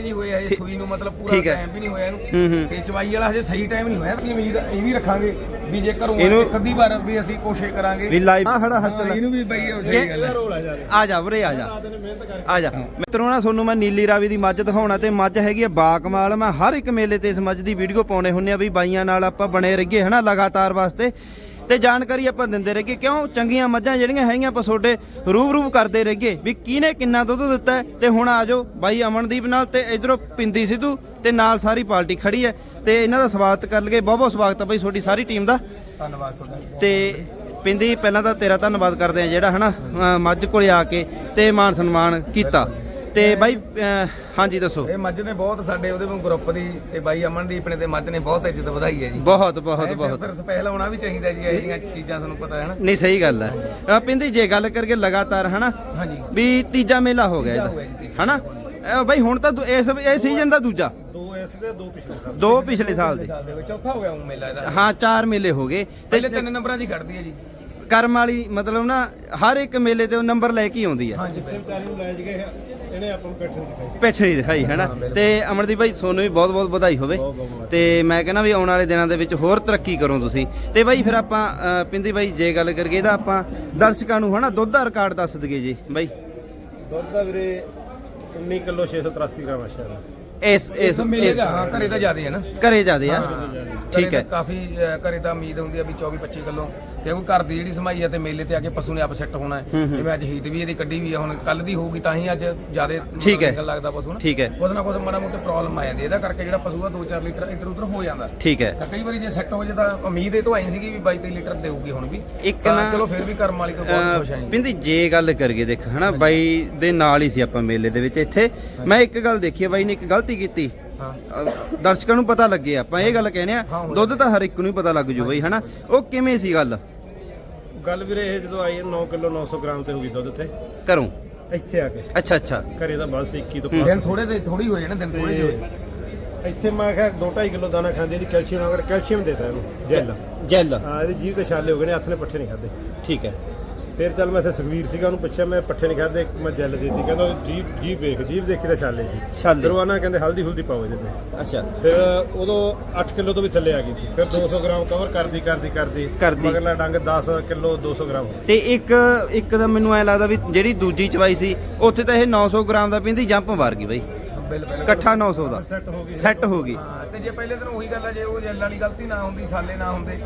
ਥੋੜੇ ਜਿਹੀ ਹੋਏ ਆ ਇਹ ਸੂਈ ਨੂੰ ਮਤਲਬ ਪੂਰਾ ਠੀਕ ਹੈ। ਟਾਈਮ ਵੀ ਨਹੀਂ ਹੋਇਆ ਇਹਨੂੰ। ਤੇ ਚਵਾਈ ਵਾਲਾ ਹਜੇ ਸਹੀ ਟਾਈਮ ਨਹੀਂ ਹੋਇਆ ਤੇ ਉਮੀਦ ਇਹ ਵੀ ਰੱਖਾਂਗੇ ਵੀ ਜੇ ਘਰੋਂ ਇਹਨੂੰ- ਇੱਕ ਅੱਧੀ ਵਾਰ ਵੀ ਅਸੀਂ ਕੋਸ਼ਿਸ਼ ਕਰਾਂਗੇ। ਵੀ ਲਾਈਵ ਆ ਖੜਾ ਹੱਥ ਲਾ ਇਹਨੂੰ ਵੀ ਬਈ ਉਹ ਸਹੀ ਗੱਲ ਹੈ। ਆ ਜਾ ਵੀਰੇ ਆ ਜਾ। ਆ ਜਾ। ਮਿੱਤਰੋ ਨਾ ਤੁਹਾਨੂੰ ਮੈਂ ਨੀਲੀ ਰਾਵੀ ਦੀ ਮੱਝ ਦਿਖਾਉਣਾ ਤੇ ਮੱਝ ਹੈਗੀ ਆ ਬਾਕਮਾਲ। ਮੈਂ ਹਰ ਇੱਕ ਮੇਲੇ ਤੇ ਇਸ ਮੱਝ ਦੀ ਵੀਡੀਓ ਪਾਉਣੇ ਹੁੰਨੇ ਆ ਵੀ ਬਾਈਆਂ ਨਾਲ ਆਪਾਂ ਬਣੇ ਰਹੀਏ ਹਨਾ ਲਗਾਤਾਰ ਵਾਸਤੇ। ਤੇ ਜਾਣਕਾਰੀ ਆਪਾਂ ਦਿੰਦੇ ਰਹੀਏ ਕਿਉਂ ਚੰਗੀਆਂ ਮੱਝਾਂ ਜਿਹੜੀਆਂ ਹੈਗੀਆਂ ਆਪਾਂ ਤੁਹਾਡੇ ਰੂਬ ਰੂਬ ਕਰਦੇ ਰਹੀਏ ਵੀ ਕਿਹਨੇ ਕਿੰਨਾ ਦੁੱਧ ਦਿੱਤਾ ਹੈ? ਤੇ ਹੁਣ ਆ ਜਾਓ ਬਾਈ ਅਮਨਦੀਪ ਨਾਲ ਤੇ ਇਧਰੋਂ ਪਿੰਦੀ ਸਿੱਧੂ ਤੇ ਨਾਲ ਸਾਰੀ ਪਾਰਟੀ ਖੜੀ ਹੈ ਤੇ ਇਹਨਾਂ ਦਾ ਸਵਾਗਤ ਕਰ ਲਈਏ। ਬਹੁਤ ਬਹੁਤ ਸਵਾਗਤ ਹੈ ਬਾਈ ਤੁਹਾਡੀ ਸਾਰੀ ਟੀਮ ਦਾ। ਧੰਨਵਾਦ ਤੁਹਾਡਾ। ਤੇ ਪਿੰਦੀ ਪਹਿਲਾਂ ਤਾਂ ਤੇਰਾ ਧੰਨਵਾਦ ਕਰਦੇ ਆ ਜਿਹੜਾ ਹਨਾ ਮੱਝ ਕੋਲੇ ਆ ਕੇ ਤੇ ਮਾਨ ਸਨਮਾਨ ਕੀਤਾ। ਤੇ ਬਾਈ ਹਾਂਜੀ ਦੱਸੋ। ਇਹ ਮੱਝ ਨੇ ਬਹੁਤ ਸਾਡੇ ਉਹਦੇ ਨੂੰ ਗਰੁੱਪ ਦੀ ਤੇ ਬਾਈ ਅਮਨਦੀਪ ਨੇ ਤੇ ਮੱਝ ਨੇ ਬਹੁਤ ਇੱਜ਼ਤ ਵਧਾਈ ਹੈ ਜੀ। ਬਹੁਤ ਬਹੁਤ ਬਹੁਤ। ਫਿਰ ਸਪੈਸ਼ਲ ਆਉਣਾ ਵੀ ਚਾਹੀਦਾ ਜੀ ਇਹ ਚੀਜ਼ਾਂ ਤੁਹਾਨੂੰ ਪਤਾ ਹੈ ਨਾ। ਨਹੀਂ ਸਹੀ ਗੱਲ ਹੈ। ਅ, ਪਿੰਦੀ ਜੇ ਗੱਲ ਕਰਕੇ ਲਗਾਤਾਰ ਹਨਾ? ਹਾਂਜੀ। ਵੀ ਤੀਜਾ ਮੇਲਾ ਹੋ ਗਿਆ ਇਹਦਾ ਹਨਾ? ਅ, ਬਾਈ ਹੁਣ ਤਾਂ ਦੂ- ਇਸ ਇਹ ਸੀਜ਼ਨ ਦਾ ਦੂਜਾ? ਦੋ ਇਸ ਦੇ ਦੋ ਪਿਛਲੇ ਸਾਲ ਦੋ ਪਿਛਲੇ ਸਾਲ ਦੇ। ਸਾਲ ਦੇ ਵਿੱਚ ਚੌਥਾ ਹੋ ਗਿਆ ਉਹ ਮੇਲਾ ਇਹਦਾ। ਹਾਂ ਚਾਰ ਮੇਲੇ ਹੋ ਗਏ। ਪਹਿਲੇ ਤੇ ਤਿੰਨ ਨੰਬਰਾਂ 'ਚ ਹੀ ਖੜਦੀ ਹੈ ਜੀ। ਕਰਮ ਵਾਲੀ ਮਤਲਬ ਨਾ ਹਰ ਇੱਕ ਮੇਲੇ ਤੇ ਉਹ ਨੰਬਰ ਲੈ ਕੇ ਹੀ ਆਉਂਦੀ ਹੈ। ਹਾਂਜੀ ਚਾਲੀ ਨੂੰ ਲੈ ਗਏ ਇਹਨੇ ਆਪਾਂ ਨੂੰ ਬੈਠਣ ਦਿਖਾਈ। ਪਿੱਠ ਨਹੀਂ ਦਿਖਾਈ ਹੈਨਾ? ਤੇ ਅਮਰਦੀਪ ਭਾਈ ਤੁਹਾਨੂੰ ਵੀ ਬਹੁਤ ਬਹੁਤ ਵਧਾਈ ਹੋਵੇ। ਤੇ ਮੈਂ ਕਹਿੰਦਾ ਵੀ ਆਉਣ ਵਾਲੇ ਦਿਨਾਂ ਦੇ ਵਿੱਚ ਹੋਰ ਤਰੱਕੀ ਕਰੋ ਤੁਸੀਂ। ਤੇ ਬਾਈ ਫਿਰ ਆਪਾਂ ਪਿੰਦੀ ਬਾਈ ਜੇ ਗੱਲ ਕਰੀਏ ਇਹਦਾ ਆਪਾਂ ਦਰਸ਼ਕਾਂ ਨੂੰ ਹਨਾ? ਦੁੱਧ ਦਾ ਰਿਕਾਰਡ ਦੱਸ ਦਈਏ ਜੀ ਬਾਈ। ਦੁੱਧ ਦਾ ਵੀਰੇ 19 ਕਿਲੋ 683 ਗ੍ਰਾਮ ਅਸ਼ਾ ਇਸ ਇਸ ਮੇਲੇ ਦਾ ਹਾਂ ਘਰੇ ਤਾਂ ਜ਼ਿਆਦਾ ਹੈ ਨਾ। ਘਰੇ ਜਾਦੇ ਆ। ਘਰੇ ਠੀਕ ਹੈ। ਕਾਫੀ ਘਰੇ ਤਾਂ ਉਮੀਦ ਹੁੰਦੀ ਆ ਵੀ 24 25 ਕਿਲੋ। ਕਿਉਂਕਿ ਘਰ ਦੀ ਜਿਹੜੀ ਸਮਾਈ ਆ ਤੇ ਮੇਲੇ ਤੇ ਆ ਕੇ ਪਸ਼ੂ ਨੇ ਆਪ ਸੈੱਟ ਹੋਣਾ ਹੈ। ਜਿਵੇਂ ਅੱਜ ਹੀਟ ਵੀ ਇਹਦੀ ਕੱਢੀ ਵੀ ਆ ਹੁਣ ਕੱਲ ਦੀ ਹੋਊਗੀ ਤਾਂ ਹੀ ਅੱਜ ਜ਼ਿਆਦਾ ਠੀਕ ਹੈ। ਲੱਗਦਾ ਪਸ਼ੂ ਨਾ। ਠੀਕ ਹੈ। ਕੁਝ ਨਾ ਕੁਝ ਮਾੜਾ ਮੋਟਾ ਪ੍ਰੋਬਲਮ ਆ ਜਾਂਦੀ। ਹੈ। ਇਹਦਾ ਕਰਕੇ ਜਿਹੜਾ ਪਸ਼ੂ ਆ 2-4 ਲੀਟਰ ਇੱਧਰ ਉੱਧਰ ਹੋ ਜਾਂਦਾ। ਠੀਕ ਹੈ। ਤਾਂ ਕਈ ਵਾਰੀ ਜੇ ਸੈੱਟ ਹੋ ਜੇ ਤਾਂ ਉਮੀਦ ਇਹ ਤੋਂ ਆਈ ਸੀਗੀ ਵੀ 22 ਲੀਟਰ ਦੇਊਗੀ ਹੁਣ ਵੀ। ਇੱਕ ਨਾ- ਚਲੋ ਫਿਰ ਵੀ ਕਰਮ ਵਾਲੀ ਤੋਂ ਬਹੁਤ ਖੁਸ਼ ਆਂ ਅ, ਜੀ। ਪਿੰਦੀ ਜੇ ਗੱਲ ਕਰੀਏ ਦੇਖ ਹਨਾ ਬਾਈ ਦੇ ਨਾਲ ਹੀ ਸੀ ਆਪਾਂ ਮੇਲੇ ਦੇ ਵਿੱਚ ਇੱਥੇ। ਮੈਂ ਇੱਕ ਗੱਲ ਦੇਖੀ ਬਾਈ ਨੇ ਇੱਕ ਗਲਤੀ ਕੀਤੀ। ਅ, ਦਰਸ਼ਕਾਂ ਨੂੰ ਪਤਾ ਲੱਗੇ ਆਪਾਂ ਇਹ ਗੱਲ ਕਹਿੰਦੇ ਆ ਦੁੱਧ ਤਾਂ ਹਰ ਇੱਕ ਨੂੰ ਹੀ ਪਤਾ ਲੱਗ ਜੂ ਬਈ ਹਨਾ? ਉਹ ਕਿਵੇਂ ਸੀ ਗੱਲ? ਗੱਲ ਵੀਰੇ ਇਹ ਜਦੋਂ ਆਈ ਹੈ 9 ਕਿਲੋ 900 ਗ੍ਰਾਮ ਤੇ ਹੋ ਗਈ ਦੁੱਧ ਤੇ ਕਰੂੰ ਇੱਥੇ ਆ ਕੇ। ਅੱਛਾ ਅੱਛਾ। ਘਰੇ ਤਾਂ ਬਸ 21 ਤੋਂ ਦਿਨ ਥੋੜੇ ਦੇ ਥੋੜੀ ਹੋਏ ਨਾ ਦਿਨ ਥੋੜੇ ਜਿਹੇ ਹੋਏ ਇੱਥੇ ਮੈਂ ਕਿਹਾ 2.5 ਕਿਲੋ ਦਾਣਾ ਖਾਂਦੀ ਇਹਦੀ ਕੈਲਸ਼ੀਅਮ ਅਗਰ ਕੈਲਸ਼ੀਅਮ ਦੇਤਾ ਇਹਨੂੰ ਜੈਲ। ਜੈਲ। ਹਾਂ ਇਹਦੀ ਜੀਭ ਤੇ ਛਾਲੇ ਹੋ ਗਏ ਨੇ ਹੱਥ ਨੇ ਪੱਠੇ ਨਹੀਂ ਖਾਦੇ ਠੀਕ ਹੈ। ਫਿਰ ਚੱਲ ਮੈਂ ਇੱਥੇ ਸੁਖਵੀਰ ਸੀਗਾ ਉਹਨੂੰ ਪੁੱਛਿਆ ਮੈਂ ਪੱਠੇ ਨਹੀਂ ਖਾਦੇ ਮੈਂ ਜੈਲ ਦੇਤੀ ਕਹਿੰਦਾ ਜੀਭ ਜੀਭ ਵੇਖ ਜੀਭ ਦੇਖੀ ਤਾਂ ਛਾਲੇ ਸੀ ਛਾਲੇ। ਫਿਰ ਉਹ ਆਨਾ ਕਹਿੰਦੇ ਹਲਦੀ ਹੁਲਦੀ ਪਾਓ ਇਹਦੇ ਤੇ ਅੱਛਾ ਫਿਰ ਉਦੋਂ 8 ਕਿਲੋ ਤੋਂ ਵੀ ਥੱਲੇ ਆ ਗਈ ਸੀ ਫਿਰ 200 ਗ੍ਰਾਮ ਕਵਰ ਕਰਦੀ ਕਰਦੀ ਕਰਦੀ ਕਰਦੀ। ਮਗਰਲਾ ਡੰਗ 10 ਕਿਲੋ 200 ਗ੍ਰਾਮ ਹੋ ਗਿਆ। ਤੇ ਇੱਕ ਇੱਕ ਦਾ ਮੈਨੂੰ ਐ ਲੱਗਦਾ ਵੀ ਜਿਹੜੀ ਦੂਜੀ ਚਵਾਈ ਸੀ ਉੱਥੇ ਤਾਂ ਇਹ 900 ਗ੍ਰਾਮ ਦਾ ਪਿੰਦੀ ਜੰਪ ਮਾਰ ਗਈ ਬਈ ਇਕੱਠਾ 900 ਦਾ। ਸੈੱਟ ਹੋ ਗਈ। ਸੈੱਟ ਹੋ ਗਈ। ਹਾਂ ਤੇ ਜੇ ਪਹਿਲੇ ਦਿਨ ਉਹੀ ਗੱਲ ਆ ਜੇ ਉਹ ਜੈਲ ਵਾਲੀ ਗਲਤੀ ਨਾ ਹੁੰਦੀ ਸਾਲੇ ਨਾ ਹੁੰਦੇ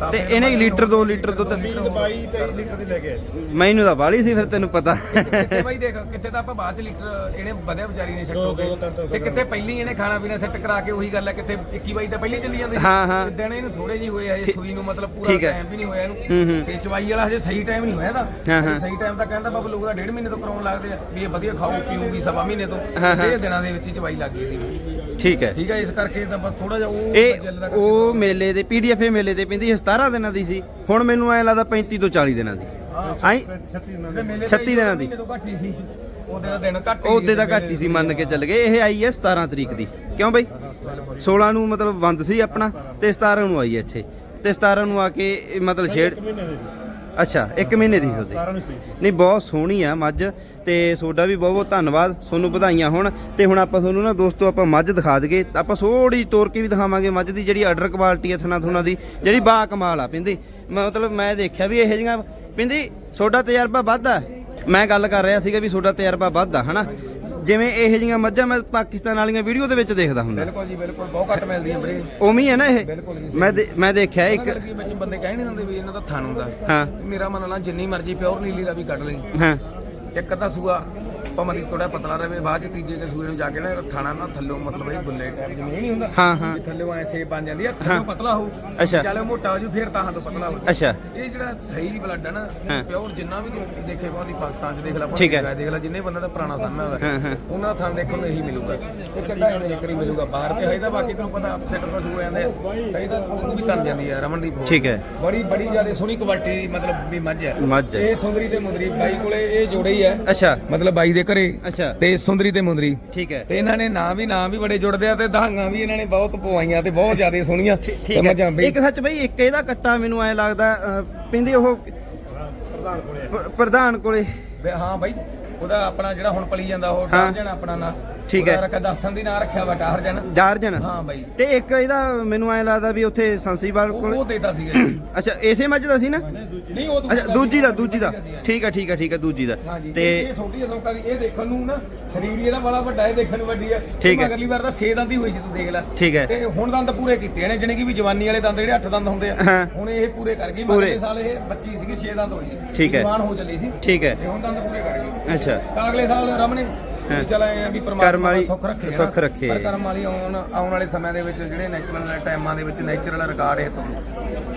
ਤਾਂ ਤੇ ਫਿਰ ਇਹਨੇ ਲੀਟਰ, ਦੋ ਲੀਟਰ ਦੁੱਧ- ਉਮੀਦ 22 23 ਲੀਟਰ ਦੀ ਲੈ ਕੇ ਆਏ। ਮੈਨੂੰ ਤਾਂ ਬਾਲੀ ਸੀ ਫਿਰ ਤੈਨੂੰ ਪਤਾ। ਕਿੱਥੇ ਬਾਈ ਦੇਖ ਕਿੱਥੇ ਤਾਂ ਆਪਾਂ ਬਾਅਦ ਚ ਲੀਟਰ ਇਹਨੇ ਵਧਿਆ ਵਿਚਾਰੀ ਨੇ ਸੈੱਟ ਦੋ- ਹੋ ਦੋ- ਤਿੰਨ- ਤਿੰਨ ਗਏ ਸੌ ਤੇ ਕਿੱਥੇ ਪਹਿਲੀ ਇਹਨੇ ਖਾਣਾ ਪੀਣਾ ਸੈੱਟ ਕਰਾ ਕੇ ਉਹੀ ਗੱਲ ਹੈ ਕਿੱਥੇ 21 ਬਾਈ ਤਾਂ ਪਹਿਲੀ ਚੱਲੀ ਜਾਂਦੀ ਹਾਂ, ਹਾਂ। ਦਿਨ ਇਹਨੂੰ ਥੋੜੇ ਜਿਹੇ ਹੋਏ ਆ ਇਹ ਸੂਈ ਨੂੰ ਮਤਲਬ ਪੂਰਾ ਠੀਕ ਹੈ। ਟਾਈਮ ਵੀ ਨਹੀਂ ਹੋਇਆ ਹੂੰ, ਇਹਨੂੰ। ਹੂੰ। ਤੇ ਚਵਾਈ ਵਾਲਾ ਹਜੇ ਸਹੀ ਟਾਈਮ ਨਹੀਂ ਹੋਇਆ ਇਹਦਾ। ਹਾਂ, ਹਾਂ। ਹਜੇ ਸਹੀ ਟਾਈਮ ਤਾਂ ਕਹਿੰਦਾ ਬਾਬਾ ਲੋਕ ਦਾ ਡੇਢ ਮਹੀਨੇ ਤੋਂ ਕਰਾਉਣ ਲੱਗਦੇ ਆ ਵੀ ਇਹ ਵਧੀਆ ਖਾਓ ਪੀਊਗੀ ਸਵਾ ਮਹੀਨੇ ਤੋਂ। ਹਾਂ, ਹਾਂ। ਇਹ ਦਿਨਾਂ ਦੇ ਵਿੱਚ ਹੀ ਚਵਾਈ ਲੱਗ ਗਈ ਇਹਦੀ ਠੀਕ ਹੈ। ਠੀਕ ਹੈ ਇਸ ਕਰਕੇ ਤਾਂ ਬਸ ਥੋੜਾ ਜਿਹਾ ਉਹ ਇਹ ਜੈਲ ਦਾ ਕਰਕੇ ਉਹ ਮੇਲੇ ਦੇ ਪੀਡੀਐਫ ਮੇਲੇ ਤੇ ਪਿੰਦੀ 17 ਦਿਨਾਂ ਦੀ ਸੀ। ਹੁਣ ਮੈਨੂੰ ਐ ਲੱਗਦਾ 35 ਤੋਂ 40 ਦਿਨਾਂ ਦੀ। ਹਾਂ। ਆਈ? 36 ਦਿਨਾਂ ਜਿਹੜੇ ਦੇ ਮੇਲੇ 36 ਦਿਨਾਂ ਦੀ। ਮਹੀਨੇ ਤੋਂ ਘੱਟ ਹੀ ਸੀ। ਉਹਦੇ ਦਾ ਦਿਨ ਘੱਟ ਹੀ ਉਹਦੇ ਦਾ ਘੱਟ ਹੀ ਸੀ ਮੰਨ ਕੇ ਚੱਲ ਗਏ। ਇਹ ਆਈ ਹੈ 17 ਤਰੀਕ ਦੀ। ਕਿਉਂ ਬਈ? 16 ਨੂੰ ਮਤਲਬ ਬੰਦ ਸੀ ਆਪਣਾ ਤੇ 17 ਨੂੰ ਆਈ ਹੈ ਇੱਥੇ। ਤੇ 17 ਨੂੰ ਆ ਕੇ ਇਹ ਮਤਲਬ ਛੇੜ ਦੇ। ਅੱਛਾ 1 ਮਹੀਨੇ ਦੀ ਸੀ 17 ਨੂੰ ਸੀ ਨਹੀਂ ਬਹੁਤ ਸੋਹਣੀ ਆ ਮੱਝ ਤੇ ਤੁਹਾਡਾ ਵੀ ਬਹੁਤ ਬਹੁਤ ਧੰਨਵਾਦ ਤੁਹਾਨੂੰ ਵਧਾਈਆਂ ਹੋਣ। ਤੇ ਹੁਣ ਆਪਾਂ ਤੁਹਾਨੂੰ ਨਾ ਦੋਸਤੋ ਆਪਾਂ ਮੱਝ ਦਿਖਾ ਦਈਏ। ਆਪਾਂ ਥੋੜੀ ਤੋਰ ਕੇ ਵੀ ਦਿਖਾਵਾਂਗੇ ਮੱਝ ਦੀ ਜਿਹੜੀ ਆਰਡਰ ਕੁਆਲਿਟੀ ਆ ਥਣਾ ਥੁਣਾ ਦੀ ਜਿਹੜੀ ਬਾ ਕਮਾਲ ਆ ਪਿੰਦੀ। ਮਤਲਬ ਮੈਂ ਦੇਖਿਆ ਵੀ ਇਹੋ ਜਿਹੀਆਂ ਪਿੰਦੀ ਤੁਹਾਡਾ ਤਜਰਬਾ ਵੱਧ ਆ ਮੈਂ ਗੱਲ ਕਰ ਰਿਹਾ ਸੀਗਾ ਵੀ ਤੁਹਾਡਾ ਤਜਰਬਾ ਵੱਧ ਆ ਹਨਾ? ਜਿਵੇਂ ਇਹੋ ਜਿਹੀਆਂ ਮੱਝਾਂ ਮੈਂ ਪਾਕਿਸਤਾਨ ਵਾਲੀਆਂ ਵੀਡੀਓ ਦੇ ਵਿੱਚ ਦੇਖਦਾ ਹੁੰਦਾ। ਬਿਲਕੁਲ ਜੀ ਬਿਲਕੁਲ ਬਹੁਤ ਘੱਟ ਮਿਲਦੀ ਹੈ ਵੀਰੇ। ਉਵੇਂ ਹੀ ਹੈ ਨਾ ਇਹ? ਬਿਲਕੁਲ ਜੀ ਮੈਂ ਮੈਂ ਦੇਖਿਆ ਇੱਕ ਵਿੱਚ ਬੰਦੇ ਕਹਿ ਨਹੀਂ ਦਿੰਦੇ ਵੀ ਇਹਨਾਂ ਦਾ ਥਣ ਹੁੰਦਾ। ਹਾਂ। ਮੇਰਾ ਮੰਨ ਲਾ ਜਿੰਨੀ ਮਰਜ਼ੀ ਪਿਓਰ ਨੀਲੀ ਦਾ ਵੀ ਕੱਢ ਲਈ। ਹਾਂ। ਇੱਕ ਅੱਧਾ ਸੂਆ। ਭਾਵੇਂ ਦੀ ਥੋੜਾ ਪਤਲਾ ਰਵੇ ਬਾਅਦ ਚ ਤੀਜੇ ਤੇ ਸੂਏ ਨੂੰ ਜਾ ਕੇ ਨਾ ਥਾਣਾ ਨਾ ਥੱਲੋਂ ਮਤਲਬ ਇਹ ਗੁੱਲੇ ਟਾਈਪ ਜਿਵੇਂ ਨਹੀਂ ਹੁੰਦਾ ਹਾਂ ਹਾਂ। ਵੀ ਥੱਲੋਂ ਐ ਬਣ ਜਾਂਦੀ ਆ ਥੱਲੋਂ ਪਤਲਾ ਹੋਊ। ਅੱਛਾ। ਚੱਲ ਮੋਟਾ ਹੋ ਜੂ ਫਿਰ ਤਾਂ ਤੋਂ ਪਤਲਾ ਹੋ ਅੱਛਾ। ਇਹ ਜਿਹੜਾ ਸਹੀ ਬਲੱਡ ਹੈ ਨਾ ਹਾਂ। ਪਿਓਰ ਜਿੰਨਾ ਵੀ ਤੂੰ ਦੇਖੇ ਕੋਈ ਪਾਕਿਸਤਾਨ ਚ ਦੇਖ ਲੈ ਹੈ। ਭਾਵੇਂ ਦੇਖ ਲੈ ਜਿੰਨੇ ਬੰਦਾ ਦਾ ਪੁਰਾਣਾ ਥੰਮਾ ਹੋਇਆ ਹਾਂ, ਹਾਂ। ਉਹਨਾਂ ਦਾ ਥਣ ਦੇਖਣ ਨੂੰ ਇਹੀ ਮਿਲੂਗਾ। ਤੇ ਚੱਡਾ ਇਹਨੂੰ ਇੱਕ ਹੀ ਮਿਲੂਗਾ। ਬਾਹਰ ਤੇ ਹੈ ਤਾਂ ਬਾਕੀ ਤੈਨੂੰ ਪਤਾ ਅਪਸੈਟ ਪਰ ਹੋ ਜਾਂਦੇ ਕਈ ਤਾਂ ਉਹ ਵੀ ਤਣ ਜਾਂਦੀ ਆ ਰਮਨਦੀਪ। ਠੀਕ ਹੈ। ਬੜੀ ਬੜੀ ਜ਼ਿਆਦਾ ਸੋਹਣੀ ਕੁਆਲਿਟੀ ਦੀ ਮਤਲਬ ਵੀ ਹੈ ਮੱਝ ਹੈ। ਇਹ ਸੁੰਦਰੀ ਤੇ ਮੁੰਦਰੀ ਬਾਈ ਕੋਲੇ ਇਹ ਜੋੜੇ ਹੀ ਹੈ ਅੱਛਾ। ਮਤਲਬ ਬਾਈ ਦੇ ਘਰੇ ਅੱਛਾ। ਤੇ ਸੁੰਦਰੀ ਤੇ ਮੁੰਦਰੀ। ਠੀਕ ਹੈ। ਤੇ ਇਹਨਾਂ ਨੇ ਨਾਂ ਵੀ ਨਾਂ ਵੀ ਬੜੇ ਜੁੜਦੇ ਆ ਤੇ ਦਹਾਂਗਾ ਵੀ ਇਹਨਾਂ ਨੇ ਬਹੁਤ ਪਵਾਈਆਂ ਤੇ ਬਹੁਤ ਜ਼ਿਆਦਾ ਸੋਹਣੀਆਂ। ਤੇ ਹੈ। ਬਈ ਇੱਕ ਸੱਚ ਬਈ ਇੱਕ ਇਹਦਾ ਕੱਟਾ ਮੈਨੂੰ ਐ ਲੱਗਦਾ ਪਿੰਦੀ ਉਹ ਪ੍ਰਧਾਨ ਕੋਲੇ ਪ੍ਰਧਾਨ ਕੋਲੇ। ਹਾਂ ਬਾਈ। ਉਹਦਾ ਆਪਣਾ ਜਿਹੜਾ ਹੁਣ ਪਲੀ ਜਾਂਦਾ ਉਹ ਹਾਂ। ਆਪਣਾ ਨਾ। ਠੀਕ ਹੈ। ਉਹਦਾ ਰੱਖਿਆ ਦਰਸ਼ਨ ਦੀ ਨਾਂ ਰੱਖਿਆ ਵਾ ਹਰਜਨ ਜਾਰਜਨ ਹਾਂ ਬਾਈ। ਤੇ ਇੱਕ ਇਹਦਾ ਮੈਨੂੰ ਐ ਲੱਗਦਾ ਵੀ ਉੱਥੇ ਸੰਸੀਵਾਲ ਉਹ ਕੋਲ ਉਹ ਦੇਤਾ ਸੀਗਾ ਜੀ। ਅੱਛਾ ਇਸੇ ਮੱਝ ਦਾ ਸੀ ਨਾ? ਨਹੀਂ ਉਹ ਅੱਛਾ ਦੂਜੀ ਦਾ ਦੂਜੀ ਦਾ। ਠੀਕ ਹੈ ਠੀਕ ਹੈ ਠੀਕ ਹੈ ਦੂਜੀ ਦਾ। ਤੇ ਤੇ ਇਹ ਛੋਟੀ ਜਿਹੀ ਲੋਕਾਂ ਦੀ ਇਹ ਦੇਖਣ ਨੂੰ ਨਾ ਸਰੀਰ ਇਹਦਾ ਬੜਾ ਵੱਡਾ ਹੈ ਦੇਖਣ ਨੂੰ ਵੱਡੀ ਹੈ ਠੀਕ ਹੈ। ਅਗਲੀ ਵਾਰ ਤਾਂ 6 ਦੰਦ ਹੀ ਹੋਈ ਸੀ ਤੂੰ ਦੇਖ ਲੈ। ਠੀਕ ਹੈ। ਤੇ ਹੁਣ ਦੰਦ ਪੂਰੇ ਕੀਤੇ ਨੇ ਜਾਣੀ ਕਿ ਵੀ ਜਵਾਨੀ ਵਾਲੇ ਦੰਦ ਜਿਹੜੇ 8 ਦੰਦ ਹੁੰਦੇ ਆ। ਹੁਣ ਇਹ ਪੂਰੇ ਕਰ ਗਈ ਪੂਰੇ। ਮਗਲੇ ਸਾਲ ਇਹ ਬੱਚੀ ਸੀਗੀ 6 ਦੰਦ ਹੋਈ ਸੀ। ਠੀਕ ਹੈ। ਜਵਾਨ ਹੋ ਚੱਲੀ ਸੀ। ਠੀਕ ਹੈ। ਤੇ ਹੁਣ ਦੰਦ ਪੂਰੇ ਕਰ ਗਈ ਅੱਛਾ। ਤਾਂ ਅਗਲੇ ਸਾਲ ਰਮਨੇ ਹਾਂ। ਚਲ ਆਏ ਆ ਵੀ ਕਰਮ ਪਰਮਾਤਮਾ ਵਾਲੀ ਸੁੱਖ ਰੱਖੇ ਸੁੱਖ ਨਾ। ਰੱਖੇ। ਪਰ ਕਰਮ ਵਾਲੀ ਆਉਣ ਆਉਣ ਵਾਲੇ ਸਮਿਆਂ ਦੇ ਵਿੱਚ ਜਿਹੜੇ ਨੈਚੁਰਲ ਟਾਈਮਾਂ ਦੇ ਵਿੱਚ ਨੈਚੁਰਲ ਰਿਕਾਰਡ ਇਹ ਤੋਂ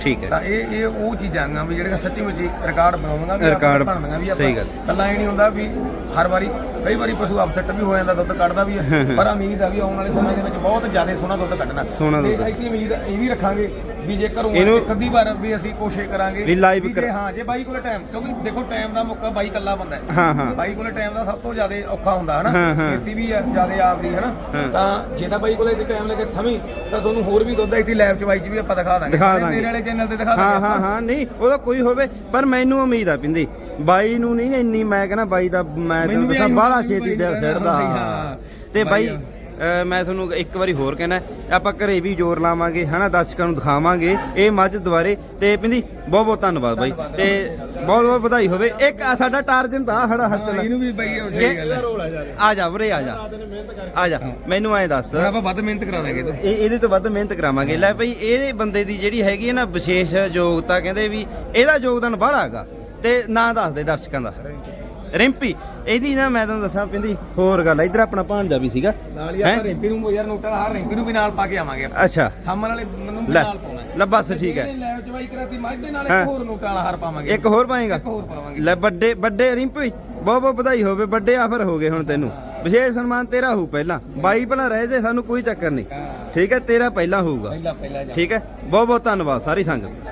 ਠੀਕ ਹੈ ਤਾਂ ਇਹ ਇਹ ਉਹ ਚੀਜ਼ਾਂ ਆਂ ਵੀ ਜਿਹੜੀਆਂ ਸੱਚੀ ਮੁੱਚੀ ਰਿਕਾਰਡ ਬਣਾਉਂਦੀਆਂ ਵੀ ਰਿਕਾਰਡ ਆਪਾਂ ਬਣਾਉਂਦੀਆਂ ਵੀ ਆਪਾਂ ਸਹੀ ਗੱਲ। ਕੱਲਾ ਇਹ ਨਹੀਂ ਹੁੰਦਾ ਵੀ ਹਰ ਵਾਰੀ ਕਈ ਵਾਰੀ ਪਸ਼ੂ ਅਪਸੈਟ ਵੀ ਹੋ ਜਾਂਦਾ ਦੁੱਧ ਕੱਢਦਾ ਵੀ ਹੈ ਪਰ ਉਮੀਦ ਆ ਵੀ ਆਉਣ ਵਾਲੇ ਸਮੇਂ ਦੇ ਵਿੱਚ ਬਹੁਤ ਜ਼ਿਆਦਾ ਸੋਹਣਾ ਦੁੱਧ ਕੱਢਣਾ। ਸੋਹਣਾ ਦੁੱਧ। ਤੇ ਇੱਕ ਉਮੀਦ ਇਹ ਵੀ ਰੱਖਾਂਗੇ ਵੀ ਜੇ ਘਰੋਂ ਇਹਨੂੰ- ਇੱਕ ਅੱਧੀ ਵਾਰ ਵੀ ਅਸੀਂ ਕੋਸ਼ਿਸ਼ ਕਰਾਂਗੇ ਵੀ live ਜੇ ਕਰ- ਹਾਂ ਜੇ ਬਾਈ ਕੋਲੇ ਟਾਈਮ ਕਿਉਂਕਿ ਦੇਖੋ ਟਾਈਮ ਦਾ ਮੁੱਕਾ ਬਾਈ ਕੱਲਾ ਬੰਦਾ ਹੈ। ਹਾਂ ਹਾਂ। ਬਾਈ ਕੋਲੇ ਟਾਈਮ ਦਾ ਸਭ ਤੋਂ ਜ਼ਿਆਦਾ ਔਖਾ ਹੁੰਦਾ ਹੈ ਹਾਂ, ਨਾ ਹਾਂ। ਖੇਤੀ ਵੀ ਜ਼ਿਆਦਾ ਆਪਦੀ ਹੈ ਹਾਂ। ਨਾ ਤਾਂ ਜੇ ਤਾਂ ਬਾਈ ਕੋਲੇ ਟਾਈਮ ਲੱਗੇ ਸਮੀ ਤਾਂ ਤੁਹਾਨੂੰ ਹੋਰ ਵੀ ਦੁੱਧ ਇੱਥੇ ਲੈਬ ਚ ਬਾਈ ਚ ਵੀ ਆਪਾਂ ਦਿਖਾ ਦਾਂਗੇ। ਦਿਖਾ ਦਾਂਗੇ। ਮੇਰੇ ਵਾਲੇ ਚੈਨਲ ਤੇ ਦਿਖਾ ਹਾਂ ਦਾਂਗੇ ਹਾਂ ਹਾਂ। ਨਹੀਂ ਉਹਦਾ ਕੋਈ ਹੋਵੇ ਪਰ ਮੈਨੂੰ ਉਮੀਦ ਆ ਪਿੰਦੀ। ਬਾਈ ਨੂੰ ਨਹੀਂ ਇੰਨੀ ਮੈਂ ਕਹਿੰਦਾ ਬਾਈ ਦਾ ਮੈਂ ਤੈਨੂੰ ਦੱਸਾਂ ਬਾਹਲਾ ਛੇਤੀ ਦਿਲ ਛੱਡਦਾ। ਤੇ ਬਾਈ ਮੈਂ ਤੁਹਾਨੂੰ ਇੱਕ ਵਾਰੀ ਹੋਰ ਕਹਿਣਾ ਆਪਾਂ ਘਰੇ ਵੀ ਜ਼ੋਰ ਲਾਵਾਂਗੇ ਹਨਾ ਦਰਸ਼ਕਾਂ ਨੂੰ ਦਿਖਾਵਾਂਗੇ ਇਹ ਮੱਝ ਦੁਆਰੇ। ਤੇ ਪਿੰਦੀ ਬਹੁਤ ਬਹੁਤ ਧੰਨਵਾਦ ਬਾਈ। ਤੇ ਬਹੁਤ ਬਹੁਤ ਵਧਾਈ ਹੋਵੇ। ਇੱਕ ਆ ਸਾਡਾ ਟਾਰਜਨ ਤਾਂ ਸਾਡਾ ਹੱਥ ਹਾਂ, ਇਹਨੂੰ ਵੀ ਬਾਈ ਸਹੀ ਗੱਲ ਆ। ਜਾ ਵੀਰੇ ਆ ਜਾ। ਆ ਜਾ ਮੈਨੂੰ ਐ ਦੱਸ। ਆਪਾਂ ਵੱਧ ਮਿਹਨਤ ਕਰਾ ਦਾਂਗੇ ਤੂੰ। ਇਹ ਇਹਦੇ ਤੋਂ ਵੱਧ ਮਿਹਨਤ ਕਰਾਵਾਂਗੇ। ਲੈ ਭਈ ਇਹ ਬੰਦੇ ਦੀ ਜਿਹੜੀ ਹੈਗੀ ਹੈ ਨਾ ਵਿਸ਼ੇਸ਼ ਯੋਗਤਾ ਕਹਿੰਦੇ ਵੀ ਇਹਦਾ ਯੋਗਦਾਨ ਬਾਹਲਾ ਹੈਗਾ। ਤੇ ਨਾਂ ਦੱਸ ਦੇ ਦਰਸ਼ਕਾਂ ਦਾ। ਰਿੰਪੀ ਇਹਦੀ ਨਾ ਮੈਂ ਤੁਹਾਨੂੰ ਦੱਸਾਂ ਪਿੰਦੀ ਹੋਰ ਗੱਲ ਇਧਰ ਆਪਣਾ ਭਾਂਜਾ ਵੀ ਸੀਗਾ। ਨਾਲ ਹੀ? ਆਪਾਂ ਰੈਂਪੀ ਨੂੰ ਯਾਰ ਨੋਟਾਂ ਹਾਰ ਰੈਂਪੀ ਨੂੰ ਵੀ ਨਾਲ ਪਾ ਕੇ ਆਵਾਂਗੇ ਆਪਾਂ। ਅੱਛਾ। ਸਾਹਮਣ ਵਾਲੇ ਮੈਨੂੰ ਵੀ ਲੈ ਨਾਲ ਪਾਉਣਾ। ਹੈ ਲੈ ਬਸ ਠੀਕ ਹੈ। ਲੈ ਚਵਾਈ ਕਰਾਤੀ ਮੱਝ ਦੇ ਨਾਲ ਹਾਂ। ਇੱਕ ਹੋਰ ਨੋਟਾਂ ਵਾਲਾ ਹਾਰ ਪਾਵਾਂਗੇ। ਇੱਕ ਹੋਰ ਪਾਏਗਾ? ਇੱਕ ਹੋਰ ਪਾਵਾਂਗੇ। ਲੈ ਵੱਡੇ ਵੱਡੇ ਰਿੰਪੀ ਬਹੁਤ ਬਹੁਤ ਵਧਾਈ ਹੋਵੇ ਵੱਡੇ ਆਫਰ ਹੋ ਗਏ ਹੁਣ ਤੈਨੂੰ। ਵਿਸ਼ੇਸ਼ ਸਨਮਾਨ ਤੇਰਾ ਹੋਊ ਪਹਿਲਾਂ। ਬਾਈ ਭਲਾ ਰਹਿ ਜੇ ਸਾਨੂੰ ਕੋਈ ਚੱਕਰ ਨਹੀਂ। ਠੀਕ ਹੈ ਤੇਰਾ ਪਹਿਲਾਂ ਹੋਊਗਾ। ਪਹਿਲਾ ਪਹਿਲਾ ਜਾ। ਠੀਕ ਹੈ? ਬਹੁਤ ਬਹੁਤ ਧੰਨਵਾਦ ਸਾਰੀ ਸੰਗਤ।